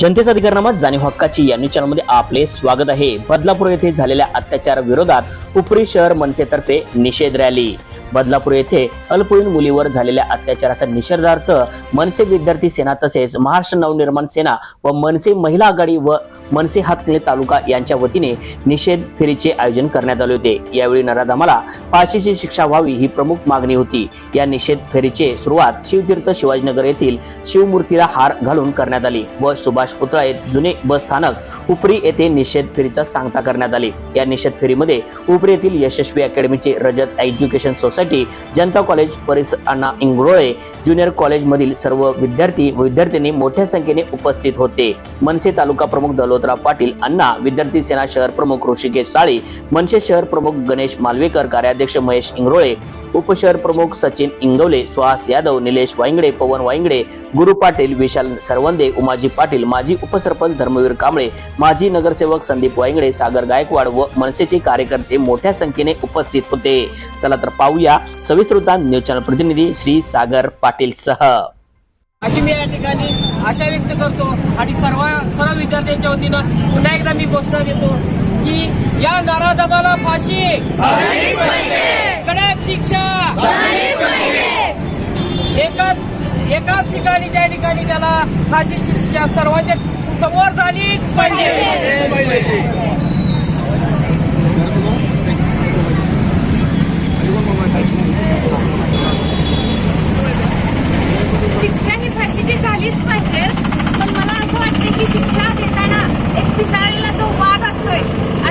जनतेचा अधिकारनामा जाणीव हक्काची या न्यूज चॅनलमध्ये आपले स्वागत आहे. बदलापूर येथे झालेल्या अत्याचार विरोधात उपरी शहर मनसेतर्फे निषेध रॅली. बदलापूर येथे अल्पवयीन मुलीवर झालेल्या अत्याचाराचा निषेधार्थ मनसे विद्यार्थी सेना तसेच महाराष्ट्र नवनिर्माण सेना व मनसे महिला आघाडी व मनसे हातकणी तालुका यांच्या वतीने निषेध फेरीचे आयोजन करण्यात आले होते. यावेळी नराधमाला फाशीची शिक्षा व्हावी ही प्रमुख मागणी होती. या निषेध फेरीचे सुरुवात शिवतीर्थ शिवाजीनगर येथील शिवमूर्तीला हार घालून करण्यात आली व सुभाष पुतळा जुने बस स्थानक उपरी येथे निषेध फेरीचा सांगता करण्यात आली. या निषेध फेरीमध्ये उपरी येथील यशस्वी अकॅडमीचे Rajat education society Janata college परिसर अण्णा इंगरोळे ज्युनियर कॉलेज मधील सर्व विद्यार्थी व विद्यार्थिनी मोठ्या संख्येने उपस्थित होते. मनसे तालुका प्रमुख दलोतराव पाटील अण्णा विद्यार्थी सेना शहर प्रमुख ऋषिकेश साळी मनसे शहर प्रमुख गणेश मालवेकर कार्याध्यक्ष महेश इंगरोळे उपशहर प्रमुख सचिन इंगवले सुहास यादव निलेश वाईंगडे पवन वाईंगडे गुरु पाटील विशाल सरवंदे उमाजी पाटील माजी उपसरपंच धर्मवीर कांबळे माजी नगरसेवक संदीप वाईंगडे सागर गायकवाड व मनसेचे कार्यकर्ते मोठ्या संख्येने उपस्थित होते. चला तर पाहूया सविस्तर वृत्तांत न्यूज चॅनल प्रतिनिधी श्री सागर पाटील सह. अशी मी या ठिकाणी आशा व्यक्त करतो आणि सर्व सर्व विद्यार्थ्यांच्या वतीनं पुन्हा एकदा मी घोषणा देतो की या नराधमाला फाशी. कडक शिक्षा. एकाच एकाच ठिकाणी त्या ठिकाणी त्याला फाशीची शिक्षा सर्वांच्या समोर झालीच पाहिजे शिक्षा ही फाशीची झालीच पाहिजे पण मला असं वाटतं की शिक्षा देताना एक पिसाळलेला तो वाघ असतोय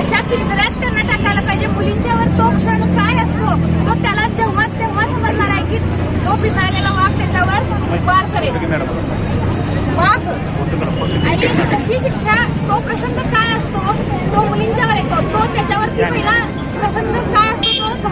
अशा पिंजऱ्यात त्यांना टाकायला पाहिजे. मुलींच्यावर तो क्षण काय असतो तो त्याला जेव्हा तेव्हा समजणार आहे की तो पिसाळलेला वाघ त्याच्यावर वार करेल. वाघ. आणि तशी शिक्षा तो प्रसंग काय असतो तो मुलींच्यावर येतो तो त्याच्यावरती पहिला प्रसंग काय